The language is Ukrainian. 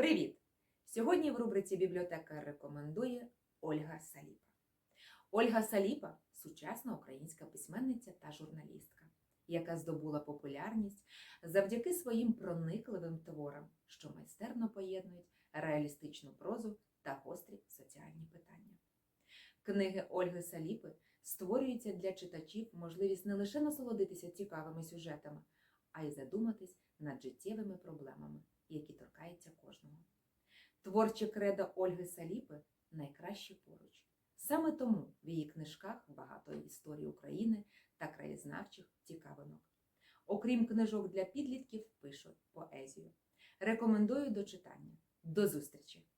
Привіт! Сьогодні в рубриці Бібліотека рекомендує Ольга Саліпа. Ольга Саліпа сучасна українська письменниця та журналістка, яка здобула популярність завдяки своїм проникливим творам, що майстерно поєднують реалістичну прозу та гострі соціальні питання. Книги Ольги Саліпи створюються для читачів можливість не лише насолодитися цікавими сюжетами, а й задуматись над життєвими проблемами, які торкаються кожного. Творче кредо Ольги Саліпи найкраще поруч. Саме тому в її книжках багато історії України та краєзнавчих цікавинок. Окрім книжок для підлітків, пишуть поезію. Рекомендую до читання. До зустрічі!